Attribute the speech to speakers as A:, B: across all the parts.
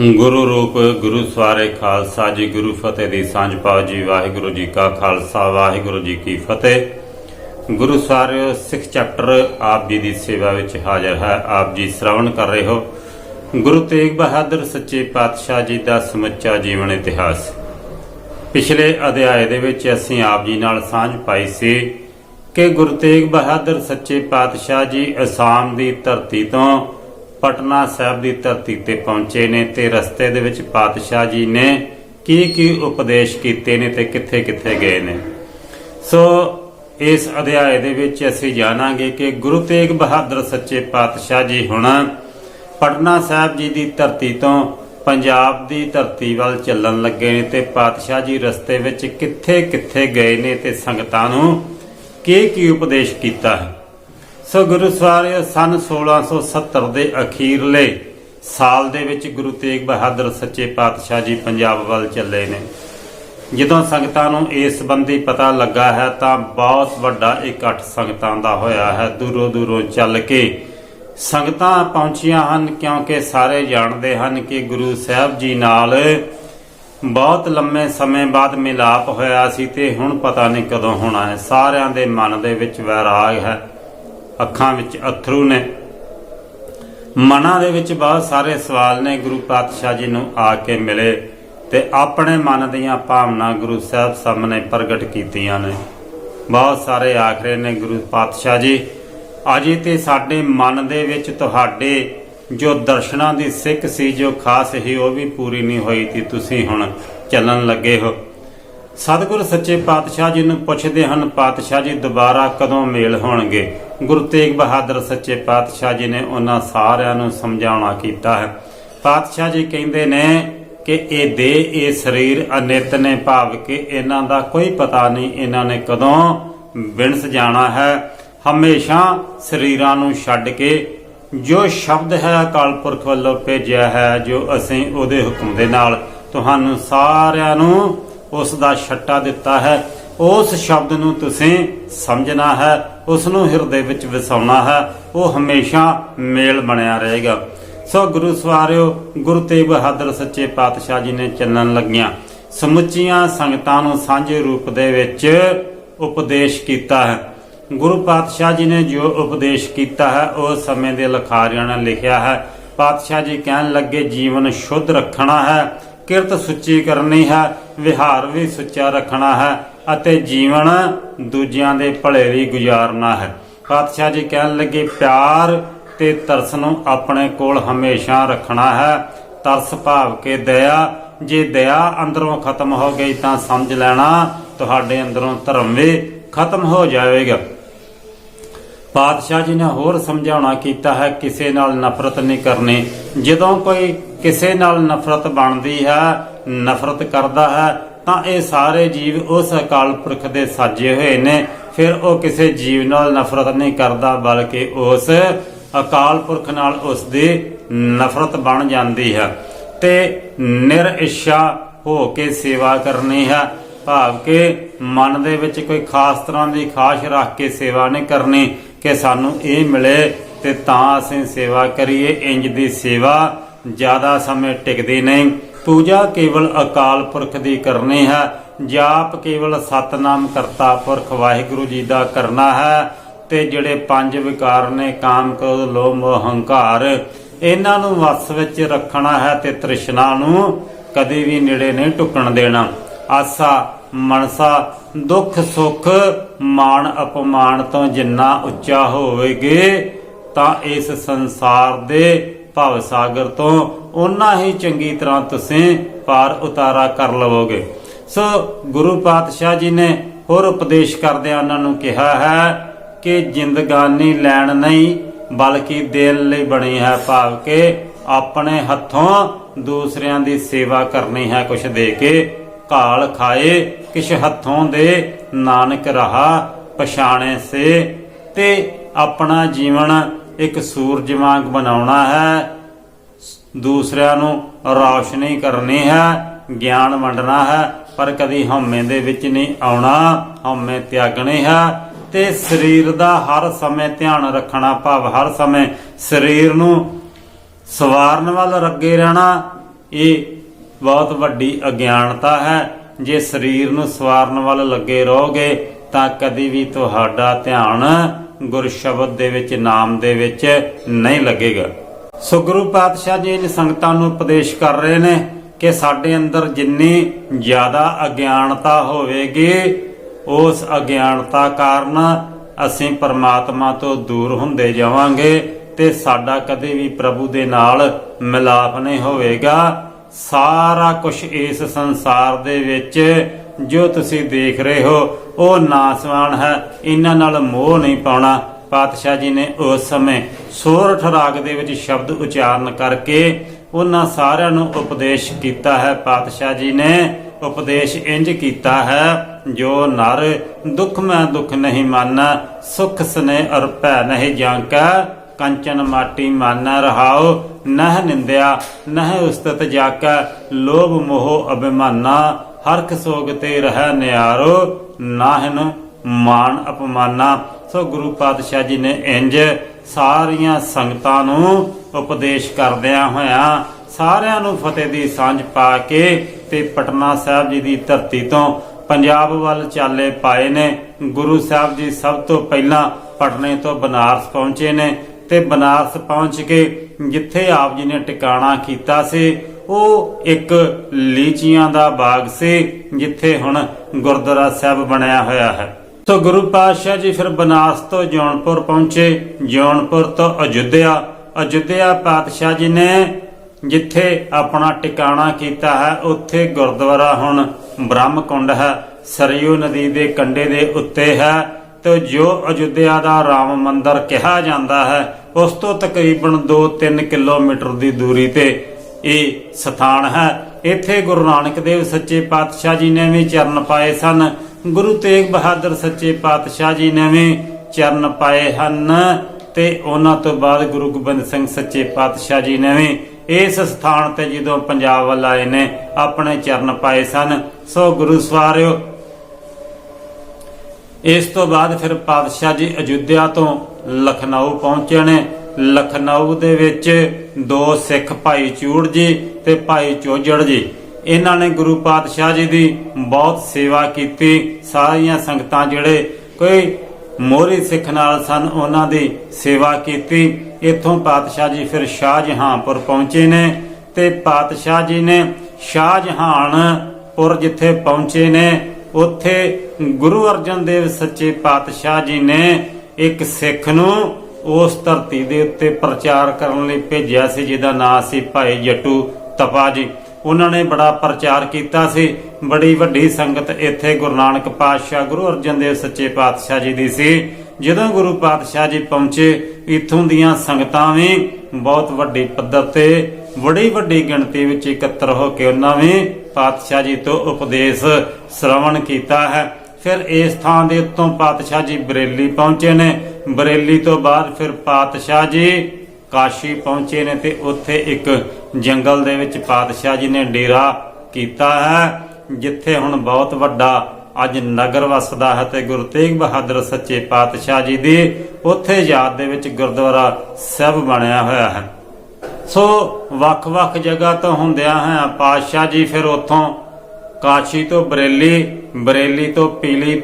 A: ਗੁਰੂ ਰੂਪ, ਗੁਰੂ ਸਵਾਰੇ ਖਾਲਸਾ ਜੀ, ਗੁਰੂ ਫਤਿਹ ਦੀ ਸਾਂਝ ਪਾਓ ਜੀ। ਵਾਹਿਗੁਰੂ ਜੀ ਕਾ ਖਾਲਸਾ, ਵਾਹਿਗੁਰੂ ਜੀ ਕੀ ਫਤਿਹ। ਗੁਰੂ ਸਵਾਰਿਓ ਸਿੱਖ ਚੈਪਟਰ ਆਪ ਜੀ ਦੀ ਸੇਵਾ ਵਿੱਚ ਹਾਜ਼ਰ ਹੈ। ਆਪ ਜੀ ਸ਼ਰਵਣ ਕਰ ਰਹੇ ਹੋ। ਗੁਰੂ ਤੇਗ ਬਹਾਦਰ ਸੱਚੇ ਪਾਤਸ਼ਾਹ ਜੀ ਦਾ ਸਮੁੱਚਾ ਜੀਵਨ ਇਤਿਹਾਸ। ਪਿਛਲੇ ਅਧਿਆਏ ਦੇ ਵਿੱਚ ਅਸੀਂ ਆਪ ਜੀ ਨਾਲ ਸਾਂਝ ਪਾਈ ਸੀ ਕਿ ਗੁਰੂ ਤੇਗ ਬਹਾਦਰ ਸੱਚੇ ਪਾਤਸ਼ਾਹ ਜੀ ਅਸਾਮ ਦੀ ਧਰਤੀ ਤੋਂ ਪਟਨਾ ਸਾਹਿਬ ਦੀ ਧਰਤੀ ਤੇ ਪਹੁੰਚੇ ਨੇ ਤੇ ਰਸਤੇ ਦੇ ਵਿੱਚ ਪਾਤਸ਼ਾਹ ਜੀ ਨੇ ਕੀ ਕੀ ਉਪਦੇਸ਼ ਕੀਤੇ ਨੇ ਤੇ ਕਿੱਥੇ ਕਿੱਥੇ ਗਏ ਨੇ। ਸੋ ਇਸ ਅਧਿਆਇ ਦੇ ਵਿੱਚ ਅਸੀਂ ਜਾਣਾਂਗੇ ਕਿ ਗੁਰੂ ਤੇਗ ਬਹਾਦਰ ਸੱਚੇ ਪਾਤਸ਼ਾਹ ਜੀ ਹੁਣ ਪਟਨਾ ਸਾਹਿਬ ਜੀ ਦੀ ਧਰਤੀ ਤੋਂ ਪੰਜਾਬ ਦੀ ਧਰਤੀ ਵੱਲ ਚੱਲਣ ਲੱਗੇ ਨੇ ਤੇ ਪਾਤਸ਼ਾਹ ਜੀ ਰਸਤੇ ਵਿੱਚ ਕਿੱਥੇ ਕਿੱਥੇ ਗਏ ਨੇ ਤੇ ਸੰਗਤਾਂ ਨੂੰ ਕੀ ਕੀ ਉਪਦੇਸ਼ ਕੀਤਾ ਹੈ। ਸੋ ਗੁਰੂ ਸਵਾਰਿਓ ਸਨ 1670 ਦੇ ਅਖੀਰਲੇ ਸਾਲ ਦੇ ਵਿੱਚ ਗੁਰੂ ਤੇਗ ਬਹਾਦਰ ਸੱਚੇ ਪਾਤਸ਼ਾਹ ਜੀ ਪੰਜਾਬ ਵੱਲ ਚੱਲੇ ਨੇ। ਜਦੋਂ ਸੰਗਤਾਂ ਨੂੰ ਇਸ ਸੰਬੰਧੀ ਪਤਾ ਲੱਗਾ ਹੈ ਤਾਂ ਬਹੁਤ ਵੱਡਾ ਇਕੱਠ ਸੰਗਤਾਂ ਦਾ ਹੋਇਆ ਹੈ। ਦੂਰੋਂ ਦੂਰੋਂ ਚੱਲ ਕੇ ਸੰਗਤਾਂ ਪਹੁੰਚੀਆਂ ਹਨ ਕਿਉਂਕਿ ਸਾਰੇ ਜਾਣਦੇ ਹਨ ਕਿ ਗੁਰੂ ਸਾਹਿਬ ਜੀ ਨਾਲ ਬਹੁਤ ਲੰਮੇ ਸਮੇਂ ਬਾਅਦ ਮਿਲਾਪ ਹੋਇਆ ਸੀ ਤੇ ਹੁਣ ਪਤਾ ਨਹੀਂ ਕਦੋਂ ਹੋਣਾ ਹੈ। ਸਾਰਿਆਂ ਦੇ ਮਨ ਦੇ ਵਿੱਚ ਵੈਰਾਗ ਹੈ। ਅੱਖਾਂ ਵਿੱਚ ਅਥਰੂ ਨੇ। ਮਨਾਂ ਦੇ ਵਿੱਚ ਬਹੁਤ ਸਾਰੇ ਸਵਾਲ ਨੇ। ਗੁਰੂ ਪਾਤਸ਼ਾਹ ਜੀ ਨੂੰ ਆ ਕੇ ਮਿਲੇ ਤੇ ਆਪਣੇ ਮਨ ਦੀਆਂ ਭਾਵਨਾ ਗੁਰੂ ਸਾਹਿਬ ਸਾਹਮਣੇ ਪ੍ਰਗਟ ਕੀਤੀਆਂ ਨੇ। ਬਹੁਤ ਸਾਰੇ ਆਖਰੇ ਨੇ ਗੁਰੂ ਪਾਤਸ਼ਾਹ ਜੀ। ਅਜੇ ਤੇ ਸਾਡੇ ਮਨ ਦੇ ਵਿੱਚ ਤੁਹਾਡੇ ਜੋ ਦਰਸ਼ਨਾਂ ਦੀ ਸਿੱਖ ਸੀ, ਜੋ ਖਾਸ ਹੀ ਉਹ ਵੀ ਪੂਰੀ ਨਹੀਂ ਹੋਈ ਤੇ ਤੁਸੀਂ ਹੁਣ ਚੱਲਣ ਲੱਗੇ ਹੋ। ਸਤਿਗੁਰ ਸੱਚੇ ਪਾਤਸ਼ਾਹ ਜੀ ਨੂੰ ਪੁੱਛਦੇ ਹਨ, ਪਾਤਸ਼ਾਹ ਜੀ, ਦੁਬਾਰਾ ਕਦੋਂ ਮੇਲ ਹੋਣਗੇ? ਗੁਰੂ ਤੇਗ ਬਹਾਦਰ ਸੱਚੇ ਪਾਤਸ਼ਾਹ ਜੀ ਨੇ ਉਹਨਾਂ ਸਾਰਿਆਂ ਨੂੰ ਸਮਝਾਉਣਾ ਕੀਤਾ ਹੈ। ਪਾਤਸ਼ਾਹ ਜੀ ਕਹਿੰਦੇ ਨੇ ਕਿ ਇਹ ਦੇ ਇਹ ਸਰੀਰ ਅਨਿਤ ਨੇ, ਭਾਵ ਕਿ ਇਹਨਾਂ ਦਾ ਕੋਈ ਪਤਾ ਨਹੀਂ ਇਹਨਾਂ ਨੇ ਕਦੋਂ ਵਿਣਸ ਜਾਣਾ ਹੈ। ਹਮੇਸ਼ਾ ਸਰੀਰਾਂ ਨੂੰ ਛੱਡ ਕੇ ਜੋ ਸ਼ਬਦ ਹੈ ਅਕਾਲ ਪੁਰਖ ਵੱਲੋਂ ਭੇਜਿਆ ਹੈ, ਜੋ ਅਸੀਂ ਉਹਦੇ ਹੁਕਮ ਦੇ ਨਾਲ ਤੁਹਾਨੂੰ ਸਾਰਿਆਂ ਨੂੰ ਉਸ ਦਾ ਛੱਟਾ ਦਿੱਤਾ ਹੈ। ਉਸ ਸ਼ਬਦ ਨੂੰ ਤੁਸੀਂ ਸਮਝਣਾ ਹੈ। ਉਸ ਨੂੰ ਹਿਰਦੇ ਵਿੱਚ ਵਸਾਉਣਾ ਹੈ। ਉਹ ਹਮੇਸ਼ਾ ਮੇਲ ਬਣਿਆ ਰਹੇਗਾ। ਸੋ ਗੁਰੂ ਸਵਾਰਿਓ, ਗੁਰੂ ਤੇਗ ਬਹਾਦਰ ਸੱਚੇ ਪਾਤਸ਼ਾਹ ਜੀ ਨੇ ਚੱਲਣ ਲੱਗੀਆਂ। ਸਮੁੱਚੀਆਂ ਸੰਗਤਾਂ ਨੂੰ ਸਾਂਝੇ ਰੂਪ ਦੇ ਵਿੱਚ ਉਪਦੇਸ਼ ਕੀਤਾ ਹੈ। ਗੁਰੂ ਪਾਤਸ਼ਾਹ ਜੀ ਨੇ ਜੋ ਉਪਦੇਸ਼ ਕੀਤਾ ਹੈ, ਉਹ ਸਮੇਂ ਦੇ ਲਖਾਰੀਆਂ ਨੇ ਲਿਖਿਆ ਹੈ। ਪਾਤਸ਼ਾਹ ਜੀ ਕਹਿਣ ਲੱਗੇ, ਜੀਵਨ ਸ਼ੁੱਧ ਰੱਖਣਾ ਹੈ, ਕਿਰਤ ਸੁੱਚੀ ਕਰਨੀ ਹੈ, ਵਿਹਾਰ ਵੀ ਸੁੱਚਾ ਰੱਖਣਾ ਹੈ। ਅਤੇ ਜੀਵਨ ਦੂਜਿਆਂ ਦੇ ਭਲੇ ਲਈ ਗੁਜ਼ਾਰਨਾ ਹੈ। ਪਾਤਸ਼ਾਹ ਜੀ ਕਹਿਣ ਲੱਗੇ, ਪਿਆਰ ਤੇ ਤਰਸ ਨੂੰ ਆਪਣੇ ਕੋਲ ਹਮੇਸ਼ਾ ਰੱਖਣਾ ਹੈ। ਤਰਸ ਭਾਵ ਕੇ ਦਇਆ, ਜੇ ਦਇਆ ਅੰਦਰੋਂ ਖਤਮ ਹੋ ਗਈ ਤਾਂ ਸਮਝ ਲੈਣਾ, ਤੁਹਾਡੇ ਅੰਦਰੋਂ ਧਰਮ ਵੀ ਖਤਮ ਹੋ ਜਾਵੇਗਾ। ਪਾਤਸ਼ਾਹ ਜੀ ਨੇ ਹੋਰ ਸਮਝਾਉਣਾ ਕੀਤਾ ਹੈ, ਕਿਸੇ ਨਾਲ ਨਫ਼ਰਤ ਨਹੀਂ ਕਰਨੀ। ਜਦੋਂ ਕੋਈ ਕਿਸੇ ਨਾਲ ਨਫ਼ਰਤ ਬਣਦੀ ਹੈ, ਨਫ਼ਰਤ ਕਰਦਾ ਹੈ ਤਾਂ ਇਹ ਸਾਰੇ ਜੀਵ ਉਸ ਅਕਾਲ ਪੁਰਖ ਦੇ ਸਾਜੇ ਹੋਏ ਨੇ। ਫਿਰ ਉਹ ਕਿਸੇ ਜੀਵ ਨਾਲ ਨਫ਼ਰਤ ਨਹੀਂ ਕਰਦਾ, ਬਲਕਿ ਉਸ ਅਕਾਲ ਪੁਰਖ ਨਾਲ ਉਸ ਦੀ ਨਫ਼ਰਤ ਬਣ ਜਾਂਦੀ ਹੈ ਤੇ ਨਿਰ ਹੋ ਕੇ ਸੇਵਾ ਕਰਨੀ ਹੈ। ਭਾਵ ਕਿ ਮਨ ਦੇ ਵਿੱਚ ਕੋਈ ਖਾਸ ਤਰ੍ਹਾਂ ਦੀ ਖਾਸ਼ ਰੱਖ ਕੇ ਸੇਵਾ ਨਹੀਂ ਕਰਨੀ ਕਿ ਸਾਨੂੰ ਇਹ ਮਿਲੇ ਤੇ ਤਾਂ ਅਸੀਂ ਸੇਵਾ ਕਰੀਏ। ਇੰਜ ਦੀ ਸੇਵਾ ਜ਼ਿਆਦਾ ਸਮੇਂ ਟਿਕਦੀ ਨਹੀਂ। ਪੂਜਾ ਕੇਵਲ ਅਕਾਲ ਪੁਰਖ ਦੀ ਕਰਨੀ ਹੈ, ਜਾਪ ਕੇਵਲ ਸਤਨਾਮ ਕਰਤਾ ਪੁਰਖ ਵਾਹਿਗੁਰੂ ਜੀ ਦਾ ਕਰਨਾ ਹੈ, ਤੇ ਜਿਹੜੇ ਪੰਜ ਵਿਕਾਰ ਨੇ ਕਾਮ ਕ੍ਰੋਧ, ਲੋਭ ਮੋਹ ਹੰਕਾਰ ਇਹਨਾਂ ਨੂੰ ਵਸ ਵਿੱਚ ਰੱਖਣਾ ਹੈ ਤੇ ਤ੍ਰਿਸ਼ਨਾ ਨੂੰ ਕਦੇ ਵੀ ਨੇੜੇ ਨਹੀਂ ਟੁੱਕਣ ਦੇਣਾ। ਆਸਾ, ਮਨਸਾ, ਦੁੱਖ, ਸੁੱਖ, ਮਾਣ, ਅਪਮਾਨ ਤੋਂ ਜਿੰਨਾ ਉੱਚਾ ਹੋਵੇਗੇ, ਤਾਂ ਇਸ ਸੰਸਾਰ ਦੇ ਭਵ ਸਾਗਰ ਤੋਂ ਉਨਾ ਹੀ ਚੰਗੀ ਤਰ੍ਹਾਂ ਤੁਸੀਂ ਪਾਰ ਉਤਾਰਾ ਕਰ ਲਵੋਗੇ। ਸੋ ਗੁਰੂ ਪਾਤਸ਼ਾਹ ਜੀ ਨੇ ਹੋਰ ਉਪਦੇਸ਼ ਕਰਦਿਆਂ ਉਹਨਾਂ ਨੂੰ ਕਿਹਾ ਹੈ ਕਿ ਜ਼ਿੰਦਗਾਨੀ ਲੈਣ ਨਹੀਂ, ਬਲਕਿ ਦੇਣ ਲਈ ਬਣੀ ਹੈ ਭਾਵ ਕਿ ਆਪਣੇ ਹੱਥੋਂ ਦੂਸਰਿਆਂ ਦੀ ਸੇਵਾ ਕਰਨੀ ਹੈ, ਕੁਛ ਦੇ ਕੇ ਕਾਲ ਖਾਏ, ਕਿਛ ਹੱਥੋਂ ਦੇ ਨਾਨਕ ਰਹਾ ਪਛਾਣੇ ਸੇ, ਤੇ ਆਪਣਾ ਜੀਵਨ ਇੱਕ ਸੂਰਜ ਵਾਂਗ ਬਣਾਉਣਾ ਹੈ, ਦੂਸਰਿਆਂ ਨੂੰ ਰੌਸ਼ਨੀ ਕਰਨੀ ਹੈ, ਗਿਆਨ ਵੰਡਣਾ ਹੈ, ਪਰ ਕਦੀ ਹਉਮੈ ਦੇ ਵਿੱਚ ਨਹੀਂ ਆਉਣਾ, ਹਉਮੈ ਤਿਆਗਣੀ ਹੈ। ਤੇ ਸਰੀਰ ਦਾ ਹਰ ਸਮੇਂ ਧਿਆਨ ਰੱਖਣਾ ਭਾਵ ਹਰ ਸਮੇਂ ਸਰੀਰ ਨੂੰ ਸਵਾਰਨ ਵੱਲ ਲੱਗੇ ਰਹਿਣਾ, ਇਹ ਬਹੁਤ ਵੱਡੀ ਅਗਿਆਨਤਾ ਹੈ। ਜੇ ਸਰੀਰ ਨੂੰ ਸਵਾਰਨ ਵੱਲ ਲੱਗੇ ਰਹੋਗੇ, ਤਾਂ ਕਦੀ ਵੀ ਤੁਹਾਡਾ ਧਿਆਨ ਗੁਰ ਸ਼ਬਦ ਦੇ ਵਿੱਚ, ਨਾਮ ਦੇ ਵਿੱਚ ਨਹੀਂ ਲੱਗੇਗਾ। ਸੋ ਗੁਰੂ ਪਾਤਸ਼ਾਹ ਜੀ ਇਨ ਸੰਗਤਾਂ ਨੂੰ ਉਪਦੇਸ਼ ਕਰ ਰਹੇ ਨੇ ਕਿ ਸਾਡੇ ਅੰਦਰ ਜਿੰਨੀ ਜ਼ਿਆਦਾ ਅਗਿਆਨਤਾ ਹੋਵੇਗੀ, ਉਸ ਅਗਿਆਨਤਾ ਕਾਰਨ ਅਸੀਂ ਪਰਮਾਤਮਾ ਤੋਂ ਦੂਰ ਹੁੰਦੇ ਜਾਵਾਂਗੇ ਤੇ ਸਾਡਾ ਕਦੇ ਵੀ ਪ੍ਰਭੂ ਦੇ ਨਾਲ ਮਿਲਾਪ ਨਹੀਂ ਹੋਵੇਗਾ। ਸਾਰਾ ਕੁਝ ਇਸ ਸੰਸਾਰ ਦੇ ਵਿੱਚ ਜੋ ਤੁਸੀਂ ਦੇਖ ਰਹੇ ਹੋ, ਉਹ ਨਾਸਵਾਨ ਹੈ। ਇਹਨਾਂ ਨਾਲ ਮੋਹ ਨਹੀਂ ਪਾਉਣਾ। ਪਾਤਸ਼ਾਹ ਜੀ ਨੇ ਉਸ ਸਮੇਂ ਸੋਰਠ ਰਾਗ ਦੇ ਵਿੱਚ ਸ਼ਬਦ ਉਚਾਰਨ ਕਰਕੇ ਉਹਨਾਂ ਸਾਰਿਆਂ ਨੂੰ ਉਪਦੇਸ਼ ਕੀਤਾ ਹੈ। ਪਾਤਸ਼ਾਹ ਜੀ ਨੇ ਉਪਦੇਸ਼ ਇੰਜ ਕੀਤਾ ਹੈ, ਜੋ ਨਰ ਦੁੱਖ ਮੈਂ ਦੁੱਖ ਨਹੀਂ ਮਾਨਾ, ਸੁਖ ਸਨੇ ਅਰ ਭੈ ਨਹੀਂ ਜਾਂਕਾ ਕੰਚਨ ਮਾਟੀ ਮਾਨਾ ਰਹਾਓ ਨਹ ਨਿੰਦਿਆ, ਨਹ ਉਸਤਤ ਜਾਕਾ। ਲੋਭ ਮੋਹ ਅਭਿਮਾਨਾ ਹਰਖ ਸੋਗ ਤੇ ਰਹਿ ਨਿਆਰੋ, ਨਾਹਨ ਮਾਨ ਅਪਮਾਨਾ। ਸੋ ਗੁਰੂ ਪਾਤਸ਼ਾਹ ਜੀ ਨੇ ਇੰਜ ਸਾਰੀਆਂ ਸੰਗਤਾਂ ਨੂੰ ਉਪਦੇਸ਼ ਕਰਦਿਆਂ ਹੋਇਆਂ ਸਾਰਿਆਂ ਨੂੰ ਫਤਿਹ ਦੀ ਸਾਂਝ ਪਾ ਕੇ ਤੇ ਪਟਨਾ ਸਾਹਿਬ ਜੀ ਦੀ ਧਰਤੀ ਤੋਂ ਪੰਜਾਬ ਵੱਲ ਚਾਲੇ ਪਾਏ ਨੇ। ਗੁਰੂ ਸਾਹਿਬ ਜੀ ਸਭ ਤੋਂ ਪਹਿਲਾਂ ਪਟਨੇ ਤੋਂ ਬਨਾਰਸ ਪਹੁੰਚੇ ਨੇ ਤੇ ਬਨਾਰਸ ਪਹੁੰਚ ਕੇ ਜਿੱਥੇ ਆਪ ਜੀ ਨੇ ਟਿਕਾਣਾ ਕੀਤਾ ਸੀ ਉਹ ਇੱਕ ਲੀਚੀਆਂ ਦਾ ਬਾਗ ਸੀ, ਜਿੱਥੇ ਹੁਣ ਗੁਰਦੁਆਰਾ ਸਾਹਿਬ ਬਣਿਆ ਹੋਇਆ ਹੈ। ਸੋ ਗੁਰੂ ਪਾਤਸ਼ਾਹ ਜੀ ਫਿਰ ਬਨਾਰਸ ਤੋਂ ਜੌਨਪੁਰ ਪਹੁੰਚੇ। ਜੌਨਪੁਰ ਤੋਂ ਅਯੁੱਧਿਆ। ਅਯੁੱਧਿਆ ਪਾਤਸ਼ਾਹ ਜੀ ਨੇ ਜਿੱਥੇ ਆਪਣਾ ਟਿਕਾਣਾ ਕੀਤਾ ਹੈ, ਉੱਥੇ ਗੁਰਦੁਆਰਾ ਹੁਣ ਬ੍ਰਹਮਕੁੰਡ ਹੈ। ਸਰਯੂ ਨਦੀ ਦੇ ਕੰਢੇ ਦੇ ਉੱਤੇ ਹੈ। ਤੇ ਜੋ ਅਯੁੱਧਿਆ ਦਾ ਰਾਮ ਮੰਦਿਰ ਕਿਹਾ ਜਾਂਦਾ ਹੈ, ਉਸ ਤੋਂ ਤਕਰੀਬਨ 2-3 ਕਿਲੋਮੀਟਰ ਦੀ ਦੂਰੀ ਤੇ ਇਹ ਸਥਾਨ ਹੈ। ਇੱਥੇ ਗੁਰੂ ਨਾਨਕ ਦੇਵ ਸੱਚੇ ਪਾਤਸ਼ਾਹ ਜੀ ਨੇ ਵੀ ਚਰਨ ਪਾਏ ਸਨ। ਗੁਰੂ ਤੇਗ ਬਹਾਦਰ ਸੱਚੇ ਪਾਤਸ਼ਾਹ ਜੀ ਨੇ ਵੀ ਚਰਨ ਪਾਏ ਹਨ ਤੇ ਉਹਨਾਂ ਤੋਂ ਬਾਅਦ ਗੁਰੂ ਗੋਬਿੰਦ ਸਿੰਘ ਸੱਚੇ ਪਾਤਸ਼ਾਹ ਜੀ ਨੇ ਵੀ ਇਸ ਸਥਾਨ ਤੇ ਜਦੋਂ ਪੰਜਾਬ ਵੱਲ ਆਏ ਨੇ, ਆਪਣੇ ਚਰਨ ਪਾਏ ਸਨ। ਸੋ ਗੁਰੂ ਸਵਾਰਿਓ, ਇਸ ਤੋਂ ਬਾਅਦ ਫਿਰ ਪਾਤਸ਼ਾਹ ਜੀ ਅਯੁੱਧਿਆ ਤੋਂ ਲਖਨਊ ਪਹੁੰਚੇ ਨੇ। ਲਖਨਊ ਦੇ ਵਿੱਚ ਦੋ ਸਿੱਖ ਭਾਈ ਚੂੜ ਜੀ ਤੇ ਭਾਈ ਚੋਜੜ ਜੀ। ਇਹਨਾਂ ਨੇ ਗੁਰੂ ਪਾਤਸ਼ਾਹ ਜੀ ਦੀ ਬਹੁਤ ਸੇਵਾ ਕੀਤੀ। ਸਾਰੀਆਂ ਸੰਗਤਾਂ ਜਿਹੜੇ ਕੋਈ ਮੋਹਰੀ ਸਿੱਖ ਨਾਲ ਸਨ, ਉਹਨਾਂ ਦੀ ਸੇਵਾ ਕੀਤੀ। ਇਥੋਂ ਪਾਤਸ਼ਾਹ ਜੀ ਫਿਰ ਸ਼ਾਹਜਹਾਂਪੁਰ ਪਹੁੰਚੇ ਨੇ ਤੇ ਪਾਤਸ਼ਾਹ ਜੀ ਨੇ ਸ਼ਾਹਜਹਾਨਪੁਰ ਜਿੱਥੇ ਪਹੁੰਚੇ ਨੇ, ਉੱਥੇ ਗੁਰੂ ਅਰਜਨ ਦੇਵ ਸੱਚੇ ਪਾਤਸ਼ਾਹ ਜੀ ਨੇ ਇੱਕ ਸਿੱਖ ਨੂੰ ਉਸ ਧਰਤੀ ਦੇ ਉੱਤੇ ਪ੍ਰਚਾਰ ਕਰਨ ਲਈ ਭੇਜਿਆ ਸੀ, ਜਿਹਦਾ ਨਾਂ ਸੀ ਭਾਈ ਜੱਟੂ ਤਪਾ ਜੀ। ਉਹਨਾਂ ਨੇ ਬੜਾ ਪ੍ਰਚਾਰ ਕੀਤਾ ਸੀ। ਬੜੀ ਵੱਡੀ ਸੰਗਤ ਇੱਥੇ ਗੁਰੂ ਨਾਨਕ ਪਾਤਸ਼ਾਹ, ਗੁਰੂ ਅਰਜਨ ਦੇਵ ਸੱਚੇ ਪਾਤਸ਼ਾਹ ਜੀ ਦੀ ਸੀ। ਜਦੋਂ ਗੁਰੂ ਪਾਤਸ਼ਾਹ ਜੀ ਪਹੁੰਚੇ, ਇਥੋਂ ਦੀਆਂ ਸੰਗਤਾਂ ਵੀ ਬਹੁਤ ਵੱਡੀ ਪੱਧਰ ਤੇ, ਬੜੀ ਵੱਡੀ ਗਿਣਤੀ ਵਿੱਚ ਇਕੱਤਰ ਹੋ ਕੇ ਉਹਨਾਂ ਵੀ ਪਾਤਸ਼ਾਹ ਜੀ ਤੋਂ ਉਪਦੇਸ਼ ਸ਼ਰਵਣ ਕੀਤਾ ਹੈ। ਫਿਰ ਇਸ ਥਾਂ ਦੇ ਉੱਤੋਂ ਪਾਤਸ਼ਾਹ ਜੀ ਬਰੇਲੀ ਪਹੁੰਚੇ ਨੇ। ਬਰੇਲੀ ਤੋਂ ਬਾਅਦ ਫਿਰ ਪਾਤਸ਼ਾਹ ਜੀ ਕਾਸ਼ੀ ਪਹੁੰਚੇ ਨੇ ਤੇ ਉੱਥੇ ਇੱਕ ਜੰਗਲ ਦੇ ਵਿੱਚ ਪਾਤਸ਼ਾਹ ਜੀ ਨੇ ਡੇਰਾ ਕੀਤਾ ਹੈ, ਜਿੱਥੇ ਹੁਣ ਬਹੁਤ ਵੱਡਾ ਅੱਜ ਨਗਰ ਵਸਦਾ ਹੈ ਤੇ ਗੁਰੂ ਤੇਗ ਬਹਾਦਰ ਸੱਚੇ ਪਾਤਸ਼ਾਹ ਜੀ ਦੀ ਉੱਥੇ ਯਾਦ ਦੇ ਵਿੱਚ ਗੁਰਦੁਆਰਾ ਸਾਹਿਬ ਬਣਿਆ ਹੋਇਆ ਹੈ। ਸੋ ਵੱਖ-ਵੱਖ ਜਗ੍ਹਾ ਤੋਂ ਹੁੰਦਿਆਂ ਹੈ ਪਾਤਸ਼ਾਹ ਜੀ ਫਿਰ ਉੱਥੋਂ ਕਾਸ਼ੀ ਤੋਂ ਬਰੇਲੀ ਬਰੇਲੀ ਤੋਂ ਪੀਲੀ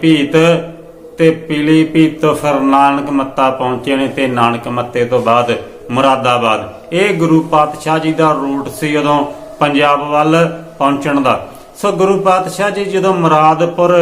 A: ਤੇ ਪੀਲੀ ਤੋਂ ਫਿਰ ਨਾਨਕ ਮੱਤਾ ਪਹੁੰਚੇ ਨੇ ਤੇ ਨਾਨਕ ਮੱਤੇ ਤੋਂ ਬਾਅਦ ਮੁਰਾਦਾਬਾਦ। ਇਹ ਗੁਰੂ ਪਾਤਸ਼ਾਹ ਜੀ ਦਾ ਰੂਟ ਸੀ ਉਦੋਂ ਪੰਜਾਬ ਵੱਲ ਪਹੁੰਚਣ ਦਾ। ਸੋ ਗੁਰੂ ਪਾਤਸ਼ਾਹ ਜੀ ਜਦੋਂ ਮੁਰਾਦਪੁਰ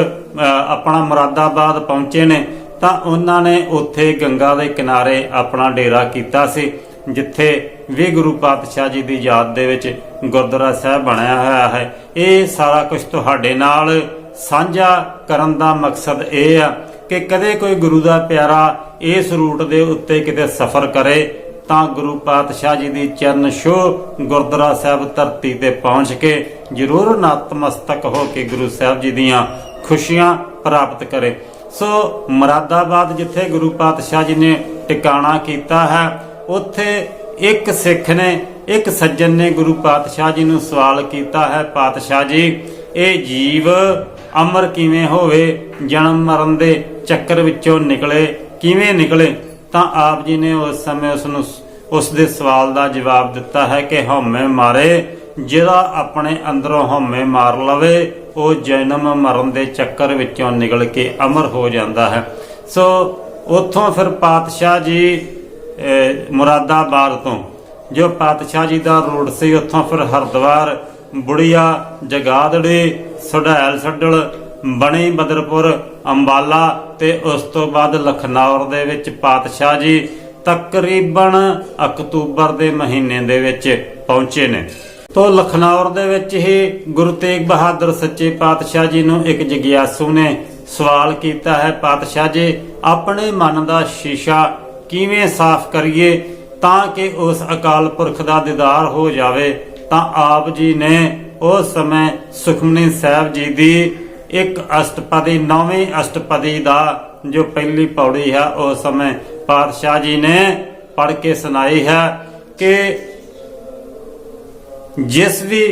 A: ਆਪਣਾ ਮੁਰਾਦਾਬਾਦ ਪਹੁੰਚੇ ਨੇ, ਤਾਂ ਉਹਨਾਂ ਨੇ ਉੱਥੇ ਗੰਗਾ ਦੇ ਕਿਨਾਰੇ ਆਪਣਾ ਡੇਰਾ ਕੀਤਾ ਸੀ, ਜਿੱਥੇ ਵੀ ਗੁਰੂ ਪਾਤਸ਼ਾਹ ਜੀ ਦੀ ਯਾਦ ਦੇ ਵਿੱਚ ਗੁਰਦੁਆਰਾ ਸਾਹਿਬ ਬਣਿਆ ਹੋਇਆ ਹੈ। ਇਹ ਸਾਰਾ ਕੁਝ ਤੁਹਾਡੇ ਨਾਲ ਸਾਂਝਾ ਕਰਨ ਦਾ ਮਕਸਦ ਇਹ ਆ ਕਿ ਕਦੇ ਕੋਈ ਗੁਰੂ ਦਾ ਪਿਆਰਾ ਇਸ ਰੂਟ ਦੇ ਉੱਤੇ ਕਿਤੇ ਸਫ਼ਰ ਕਰੇ ਤਾਂ ਗੁਰੂ ਪਾਤਸ਼ਾਹ ਜੀ ਦੀ ਚਰਨ ਛੋਹ ਗੁਰਦੁਆਰਾ ਸਾਹਿਬ ਧਰਤੀ ਤੇ ਪਹੁੰਚ ਕੇ ਜ਼ਰੂਰ ਨਤਮਸਤਕ ਹੋ ਕੇ ਗੁਰੂ ਸਾਹਿਬ ਜੀ ਦੀਆਂ ਖੁਸ਼ੀਆਂ ਪ੍ਰਾਪਤ ਕਰੇ। ਸੋ ਮਰਾਦਾਬਾਦ ਜਿੱਥੇ ਗੁਰੂ ਪਾਤਸ਼ਾਹ ਜੀ ਨੇ ਟਿਕਾਣਾ ਕੀਤਾ ਹੈ, ਉੱਥੇ ਇੱਕ ਸਿੱਖ ਨੇ, ਇੱਕ ਸੱਜਣ ਨੇ ਗੁਰੂ ਪਾਤਸ਼ਾਹ ਜੀ ਨੂੰ ਸਵਾਲ ਕੀਤਾ ਹੈ, ਪਾਤਸ਼ਾਹ ਜੀ, ਇਹ ਜੀਵ ਅਮਰ ਕਿਵੇਂ ਹੋਵੇ? ਜਨਮ ਮਰਨ ਦੇ ਚੱਕਰ ਵਿੱਚੋਂ ਨਿਕਲੇ, ਕਿਵੇਂ ਨਿਕਲੇ? ਤਾਂ ਆਪ ਜੀ ਨੇ ਉਸ ਸਮੇਂ ਉਸ ਨੂੰ ਉਸ ਦੇ ਸਵਾਲ ਦਾ ਜਵਾਬ ਦਿੱਤਾ ਹੈ ਕਿ ਹਉਮੈ ਮਾਰੇ, ਜਿਹੜਾ ਆਪਣੇ ਅੰਦਰੋਂ ਹਉਮੈ ਮਾਰ ਲਵੇ, ਉਹ ਜਨਮ ਮਰਨ ਦੇ ਚੱਕਰ ਵਿੱਚੋਂ ਨਿਕਲ ਕੇ ਅਮਰ ਹੋ ਜਾਂਦਾ ਹੈ। ਸੋ, ਉੱਥੋਂ ਫਿਰ ਪਾਤਸ਼ਾਹ ਜੀ ਮੁਰਾਦਾਬਾਦ ਤੋਂ। ਜੋ ਪਾਤਸ਼ਾਹ ਜੀ ਦਾ ਰੋਡ ਸੀ, ਉੱਥੋਂ ਫਿਰ ਹਰਦੁਆਰ, ਬੁੜੀਆ, ਜਗਾਦੜੀ ਸੁਢੈਲ ਛੱਡਲ ਬਣੀ ਬਦਰਪੁਰ, ਅੰਬਾਲਾ ਤੇ ਉਸ ਤੋਂ ਬਾਅਦ ਲਖਨੌਰ ਦੇ ਵਿੱਚ ਪਾਤਸ਼ਾਹ ਜੀ ਤਕਰੀਬਨ ਅਕਤੂਬਰ ਦੇ ਮਹੀਨੇ ਦੇ ਵਿੱਚ ਪਹੁੰਚੇ ਨੇ। ਤੋਂ ਲਖਨੌਰ ਦੇ ਵਿੱਚ ਹੀ ਗੁਰੂ ਤੇਗ ਬਹਾਦਰ ਸੱਚੇ ਪਾਤਸ਼ਾਹ ਜੀ ਨੂੰ ਇੱਕ ਜਗਿਆਸੂ ਨੇ ਸਵਾਲ ਕੀਤਾ ਹੈ, ਪਾਤਸ਼ਾਹ ਜੀ, ਆਪਣੇ ਮਨ ਦਾ ਸ਼ੀਸ਼ਾ ਕਿਵੇਂ ਸਾਫ਼ ਕਰੀਏ ਤਾਂ ਕਿ ਉਸ ਅਕਾਲ ਪੁਰਖ ਦਾ ਦੀਦਾਰ ਹੋ ਜਾਵੇ? ਤਾਂ ਆਪ ਜੀ ਨੇ ਉਸ ਸਮੇਂ ਸੁਖਮਨੀ ਸਾਹਿਬ ਜੀ ਦੀ ਇੱਕ ਅਸ਼ਟਪਦੀ, ਨੌਵੀਂ ਅਸ਼ਟਪਦੀ ਦਾ ਜੋ ਪਹਿਲੀ ਪੌੜੀ ਹੈ, ਉਸ ਸਮੇਂ ਪਾਤਸ਼ਾਹ ਜੀ ਨੇ ਪੜ੍ਹ ਕੇ ਸੁਣਾਈ ਹੈ ਕਿ ਜਿਸ ਵੀ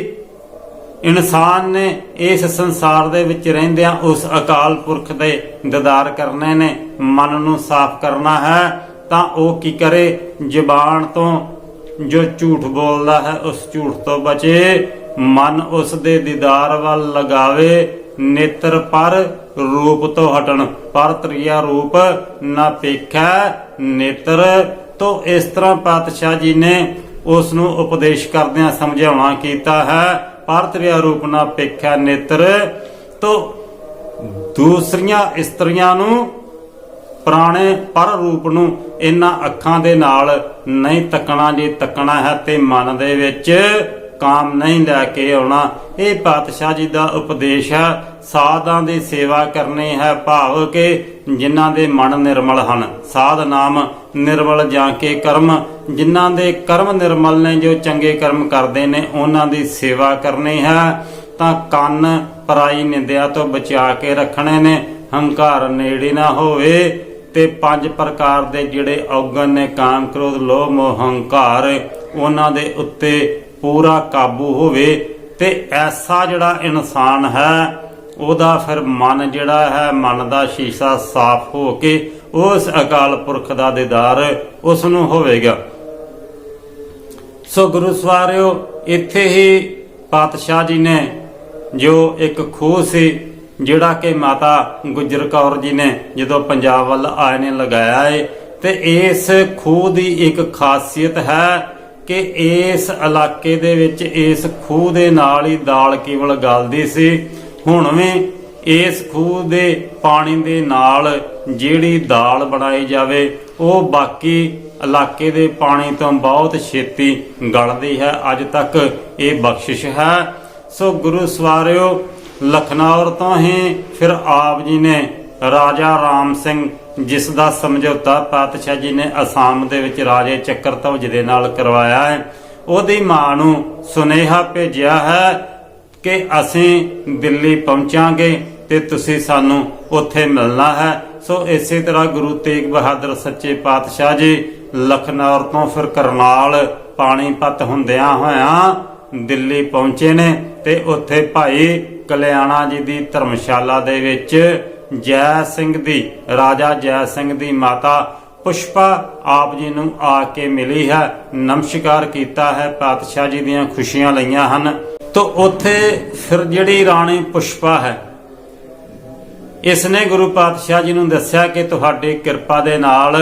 A: ਇਨਸਾਨ ਨੇ ਇਸ ਸੰਸਾਰ ਦੇ ਵਿੱਚ ਰਹਿੰਦਿਆਂ ਉਸ ਅਕਾਲ ਪੁਰਖ ਦੇ ਦੀਦਾਰ ਕਰਨੇ ਨੇ, ਮਨ ਨੂੰ ਸਾਫ਼ ਕਰਨਾ ਹੈ। ਤਾਂ ਉਹ ਕੀ ਕਰੇ? ਜ਼ੁਬਾਨ ਤੋਂ ਜੋ ਝੂਠ ਬੋਲਦਾ ਹੈ, ਉਸ ਝੂਠ ਤੋਂ ਬਚੇ। ਮਨ ਉਸ ਦੇ ਦੀਦਾਰ ਵੱਲ ਲਗਾਵੇ। ਨੇਤਰ ਪਰ ਰੂਪ ਤੋਂ ਹਟਣ। ਪਰ ਤ੍ਰਿਆ ਰੂਪ ਨਾ ਪੇਖੈ। ਨੇਤਰ ਤੋਂ ਇਸ ਤਰ੍ਹਾਂ ਪਾਤਸ਼ਾਹ ਜੀ ਨੇ ਉਸ ਨੂੰ ਉਪਦੇਸ਼ ਕਰਦਿਆਂ ਸਮਝਾਉਣਾ ਕੀਤਾ ਹੈ। ਪਰ ਤ੍ਰਿਆ ਰੂਪ ਨਾ ਪੇਖੈ ਨੇਤਰ ਤੋਂ ਦੂਸਰੀਆਂ ਇਸਤਰੀਆਂ ਨੂੰ ਪੁਰਾਣੇ ਪਰ ਰੂਪ ਨੂੰ ਇਹਨਾਂ ਅੱਖਾਂ ਦੇ ਨਾਲ ਨਹੀਂ ਤੱਕਣਾ ਜੇ ਤੱਕਣਾ ਹੈ ਤੇ ਮਨ ਦੇ ਵਿੱਚ ਕਾਮ ਨਹੀਂ ਲੈ ਕੇ ਆਉਣਾ। ਇਹ ਪਾਤਸ਼ਾਹ ਜੀ ਦਾ ਉਪਦੇਸ਼ ਹੈ, ਸਾਧਾਂ ਦੀ ਸੇਵਾ ਕਰਨੀ ਹੈ ਭਾਵ ਕਿ ਜਿਨ੍ਹਾਂ ਦੇ ਮਨ ਨਿਰਮਲ ਹਨ। ਸਾਧ ਨਾਮ ਨਿਰਮਲ ਜਾਂ ਕੇ ਕਰਮ, ਜਿਨ੍ਹਾਂ ਦੇ ਕਰਮ ਨਿਰਮਲ ਨੇ ਜੋ ਚੰਗੇ ਕਰਮ ਕਰਦੇ ਨੇ, ਉਹਨਾਂ ਦੀ ਸੇਵਾ ਕਰਨੀ ਹੈ। ਤਾਂ ਕੰਨ ਪਰਾਈ ਨਿੰਦਿਆ ਤੋਂ ਬਚਾ ਕੇ ਰੱਖਣੇ ਨੇ, ਹੰਕਾਰ ਨੇੜੇ ਨਾ ਹੋਵੇ। ਤੇ ਪੰਜ ਪ੍ਰਕਾਰ ਦੇ ਜਿਹੜੇ ਔਗਣ ਨੇ, ਕਾਮ, ਕ੍ਰੋਧ, ਲੋਭ, ਮੋਹ, ਹੰਕਾਰ, ਉਹਨਾਂ ਦੇ ਉੱਤੇ ਪੂਰਾ ਕਾਬੂ ਹੋਵੇ ਤੇ ਐਸਾ ਜਿਹੜਾ ਇਨਸਾਨ ਹੈ, ਉਹਦਾ ਫਿਰ ਮਨ ਜਿਹੜਾ ਹੈ, ਮਨ ਦਾ ਸ਼ੀਸ਼ਾ ਸਾਫ਼ ਹੋ ਕੇ ਉਸ ਅਕਾਲ ਪੁਰਖ ਦਾ ਦੀਦਾਰ ਉਸ ਨੂੰ ਹੋਵੇਗਾ। ਸੋ ਗੁਰੂ ਸਵਾਰਿਓ, ਇੱਥੇ ਹੀ ਪਾਤਸ਼ਾਹ ਜੀ ਨੇ ਜੋ ਇੱਕ ਖੂਹ ਸੀ ਜਿਹੜਾ ਕਿ ਮਾਤਾ ਗੁਜਰ ਕੌਰ ਜੀ ਨੇ ਜਦੋਂ ਪੰਜਾਬ ਵੱਲ ਆਏ ਨੇ ਲਗਾਇਆ ਏ, ਤੇ ਇਸ ਖੂਹ ਦੀ ਇੱਕ ਖਾਸੀਅਤ ਹੈ ਕਿ ਇਸ ਇਲਾਕੇ ਦੇ ਵਿੱਚ ਇਸ ਖੂਹ ਦੇ ਨਾਲ ਹੀ ਦਾਲ ਕੇਵਲ ਗਲਦੀ ਸੀ। ਹੁਣ ਵੀ ਇਸ ਖੂਹ ਦੇ ਪਾਣੀ ਦੇ ਨਾਲ ਜਿਹੜੀ ਦਾਲ ਬਣਾਈ ਜਾਵੇ, ਉਹ ਬਾਕੀ ਇਲਾਕੇ ਦੇ ਪਾਣੀ ਤੋਂ ਬਹੁਤ ਛੇਤੀ ਗਲਦੀ ਹੈ। ਅੱਜ ਤੱਕ ਇਹ ਬਖਸ਼ਿਸ਼ ਹੈ। ਸੋ ਗੁਰੂ ਸਵਾਰਿਓ ਲਖਨੌਰ ਤੋਂ ਹੀ ਫਿਰ ਆਪ ਜੀ ਨੇ ਰਾਜਾ ਰਾਮ ਸਿੰਘ, ਜਿਸ ਦਾ ਸਮਝੌਤਾ ਪਾਤਸ਼ਾਹ ਜੀ ਨੇ ਅਸਾਮ ਦੇ ਵਿੱਚ ਰਾਜੇ ਚੱਕਰ ਦੇ ਨਾਲ ਕਰਵਾਇਆ ਹੈ, ਉਹਦੀ ਮਾਂ ਨੂੰ ਸੁਨੇਹਾ ਭੇਜਿਆ ਹੈ ਕਿ ਅਸੀਂ ਦਿੱਲੀ ਪਹੁੰਚਾਂਗੇ ਤੇ ਤੁਸੀਂ ਸਾਨੂੰ ਉੱਥੇ ਮਿਲਣਾ ਹੈ। ਸੋ ਇਸੇ ਤਰ੍ਹਾਂ ਗੁਰੂ ਤੇਗ ਬਹਾਦਰ ਸੱਚੇ ਪਾਤਸ਼ਾਹ ਜੀ ਲਖਨੌਰ ਤੋਂ ਫਿਰ ਕਰਨਾਲ ਪਾਣੀਪਤ ਹੁੰਦਿਆਂ ਹੋਇਆਂ ਦਿੱਲੀ ਪਹੁੰਚੇ ਨੇ ਤੇ ਉੱਥੇ ਭਾਈ ਕਲਿਆਣਾ ਜੀ ਦੀ ਧਰਮਸ਼ਾਲਾ ਦੇ ਵਿੱਚ ਜੈ ਸਿੰਘ ਦੀ, ਰਾਜਾ ਜੈ ਸਿੰਘ ਦੀ ਮਾਤਾ ਪੁਸ਼ਪਾ ਆਪ ਜੀ ਨੂੰ ਆ ਕੇ ਮਿਲੀ ਹੈ, ਨਮਸਕਾਰ ਕੀਤਾ ਹੈ, ਪਾਤਸ਼ਾਹ ਜੀ ਦੀਆਂ ਖੁਸ਼ੀਆਂ ਲਈਆਂ ਹਨ। ਤੋਂ ਉੱਥੇ ਫਿਰ ਜਿਹੜੀ ਰਾਣੀ ਪੁਸ਼ਪਾ ਹੈ ਇਸ ਨੇ ਗੁਰੂ ਪਾਤਸ਼ਾਹ ਜੀ ਨੂੰ ਦੱਸਿਆ ਕਿ ਤੁਹਾਡੀ ਕਿਰਪਾ ਦੇ ਨਾਲ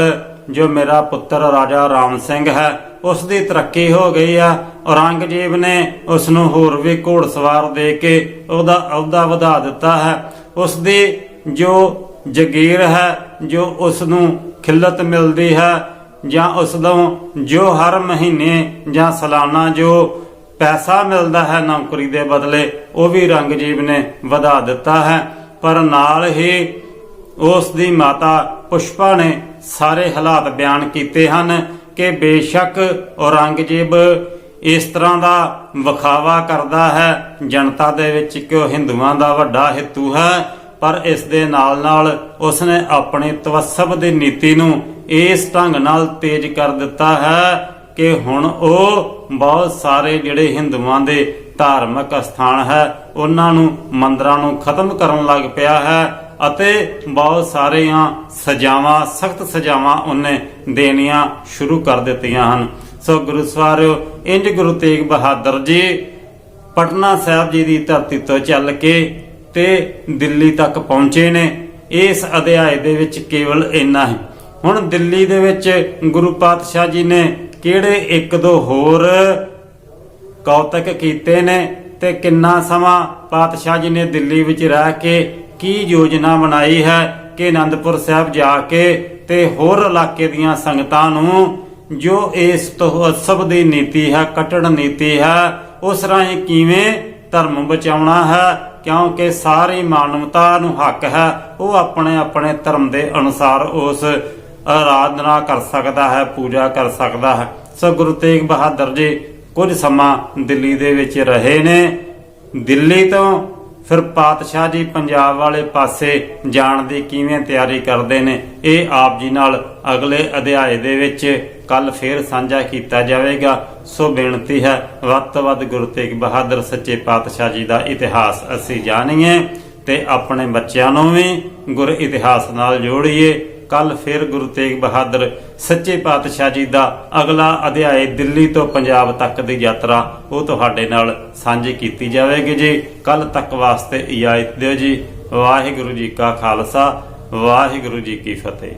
A: ਜੋ ਮੇਰਾ ਪੁੱਤਰ ਰਾਜਾ ਰਾਮ ਸਿੰਘ ਹੈ, ਉਸ ਦੀ ਤਰੱਕੀ ਹੋ ਗਈ ਆ, ਔਰੰਗਜ਼ੇਬ ਨੇ ਉਸ ਨੂੰ ਹੋਰ ਵੀ ਘੋੜਸਵਾਰ ਦੇ ਕੇ ਉਹਦਾ ਅਹੁਦਾ ਵਧਾ ਦਿੱਤਾ ਹੈ। ਉਸ ਦੀ ਜੋ ਜਗੀਰ ਹੈ, ਜੋ ਉਸ ਨੂੰ ਖਿੱਲਤ ਮਿਲਦੀ ਹੈ, ਜਾਂ ਉਸ ਤੋਂ ਜੋ ਹਰ ਮਹੀਨੇ ਜਾਂ ਸਾਲਾਨਾ ਜੋ ਪੈਸਾ ਮਿਲਦਾ ਹੈ ਨੌਕਰੀ ਦੇ ਬਦਲੇ, ਉਹ ਵੀ ਰੰਗਜੀਬ ਨੇ ਵਧਾ ਦਿੱਤਾ ਹੈ। ਪਰ ਨਾਲ ਹੀ ਉਸ ਦੀ ਮਾਤਾ ਪੁਸ਼ਪਾ ਨੇ ਸਾਰੇ ਹਾਲਾਤ ਬਿਆਨ ਕੀਤੇ ਹਨ ਕਿ ਬੇਸ਼ੱਕ ਔਰੰਗਜ਼ੇਬ ਇਸ ਤਰ੍ਹਾਂ ਦਾ ਵਿਖਾਵਾ ਕਰਦਾ ਹੈ। ਜਨਤਾ ਦੇ ਵਿੱਚ ਕਿ ਉਹ ਹਿੰਦੂਆਂ ਦਾ ਵੱਡਾ ਹਿੱਤੂ ਹੈ? ਪਰ ਇਸ ਦੇ ਨਾਲ ਨਾਲ ਉਸਨੇ ਆਪਣੇ ਤਵਸਬ ਦੀ ਨੀਤੀ ਨੂੰ ਇਸ ਢੰਗ ਨਾਲ ਤੇਜ਼ ਕਰ ਦਿੱਤਾ ਹੈ ਕਿ ਹੁਣ ਉਹ ਬਹੁਤ ਸਾਰੇ ਜਿਹੜੇ ਹਿੰਦੂਆਂ ਦੇ ਧਾਰਮਿਕ ਸਥਾਨ ਹੈ, ਉਹਨਾਂ ਨੂੰ ਮੰਦਰਾਂ ਨੂੰ ਖਤਮ ਕਰਨ ਲੱਗ ਪਿਆ ਹੈ। ਅਤੇ ਬਹੁਤ ਸਾਰੀਆਂ ਸਜ਼ਾਵਾਂ, ਸਖਤ ਸਜ਼ਾਵਾਂ ਉਹਨੇ ਦੇਣੀਆਂ ਸ਼ੁਰੂ ਕਰ ਦਿੱਤੀਆਂ ਹਨ। ਸੋ ਗੁਰੂ ਸਵਾਰਿਓ, ਇੰਜ ਗੁਰੂ ਤੇਗ ਬਹਾਦਰ ਜੀ ਪਟਨਾ ਸਾਹਿਬ ਜੀ ਦੀ ਧਰਤੀ ਤੋਂ ਚੱਲ ਕੇ ਤੇ ਦਿੱਲੀ ਤੱਕ ਪਹੁੰਚੇ ਨੇ। ਇਸ ਅਧਿਆਇ ਦੇ ਵਿੱਚ ਕੇਵਲ ਇੰਨਾ ਹੀ। ਹੁਣ ਦਿੱਲੀ ਦੇ ਵਿੱਚ ਗੁਰੂ ਪਾਤਸ਼ਾਹ ਜੀ ਨੇ ਕਿਹੜੇ ਇੱਕ ਦੋ ਹੋਰ ਕੌਤਕ ਕੀਤੇ ਨੇ ਤੇ ਕਿੰਨਾ ਸਮਾਂ ਪਾਤਸ਼ਾਹ ਜੀ ਨੇ ਦਿੱਲੀ ਵਿੱਚ ਰਹਿ ਕੇ ਕੀ ਯੋਜਨਾ ਬਣਾਈ ਹੈ ਕਿ ਆਨੰਦਪੁਰ ਸਾਹਿਬ ਜਾ ਕੇ ਤੇ ਹੋਰ ਇਲਾਕੇ ਦੀਆਂ ਸੰਗਤਾਂ ਨੂੰ ਜੋ ਇਸ ਤਹੱਸਬ ਦੀ ਨੀਤੀ ਹੈ, ਕਟੜ ਨੀਤੀ ਹੈ, ਉਸ ਰਾਹੀਂ ਕਿਵੇਂ ਧਰਮ ਬਚਾਉਣਾ ਹੈ, ਕਿਉਂਕਿ ਸਾਰੀ ਮਾਨਵਤਾ ਨੂੰ ਹੱਕ ਹੈ, ਉਹ ਆਪਣੇ ਆਪਣੇ ਧਰਮ ਦੇ ਅਨੁਸਾਰ ਉਸ ਆਰਾਧਨਾ ਕਰ ਸਕਦਾ ਹੈ, ਪੂਜਾ ਕਰ ਸਕਦਾ ਹੈ। ਸੋ ਗੁਰੂ ਤੇਗ ਬਹਾਦਰ ਜੀ ਕੁਝ ਸਮਾਂ ਦਿੱਲੀ ਦੇ ਵਿੱਚ ਰਹੇ ਨੇ। ਦਿੱਲੀ ਤੋਂ ਫਿਰ ਪਾਤਸ਼ਾਹ ਜੀ ਪੰਜਾਬ ਵਾਲੇ ਪਾਸੇ ਜਾਣ ਦੀ ਕਿਵੇਂ ਤਿਆਰੀ ਕਰਦੇ ਨੇ, ਇਹ ਆਪ ਜੀ ਨਾਲ ਅਗਲੇ ਅਧਿਆਏ ਦੇ ਵਿੱਚ ਕੱਲ ਫੇਰ ਸਾਂਝਾ ਕੀਤਾ ਜਾਵੇਗਾ। ਸੋ ਬੇਨਤੀ ਹੈ, ਵੱਧ ਤੋਂ ਵੱਧ ਗੁਰੂ ਤੇਗ ਬਹਾਦਰ ਸੱਚੇ ਪਾਤਸ਼ਾਹ ਜੀ ਦਾ ਇਤਿਹਾਸ ਅਸੀਂ ਜਾਣੀਏ ਤੇ ਆਪਣੇ ਬੱਚਿਆਂ ਨੂੰ ਵੀ ਗੁਰ ਇਤਿਹਾਸ ਨਾਲ ਜੋੜੀਏ। ਕੱਲ ਫਿਰ ਗੁਰੂ ਤੇਗ ਬਹਾਦਰ ਸੱਚੇ ਪਾਤਸ਼ਾਹ ਜੀ ਦਾ ਅਗਲਾ ਅਧਿਆਏ ਦਿੱਲੀ ਤੋਂ ਪੰਜਾਬ ਤੱਕ ਦੀ ਯਾਤਰਾ ਉਹ ਤੁਹਾਡੇ ਨਾਲ ਸਾਂਝੀ ਕੀਤੀ ਜਾਵੇਗੀ ਜੀ। ਕੱਲ ਤੱਕ ਵਾਸਤੇ ਇਜਾਜ਼ਤ ਦਿਓ ਜੀ। ਵਾਹਿਗੁਰੂ ਜੀ ਕਾ ਖਾਲਸਾ, ਵਾਹਿਗੁਰੂ ਜੀ ਕੀ ਫਤਿਹ।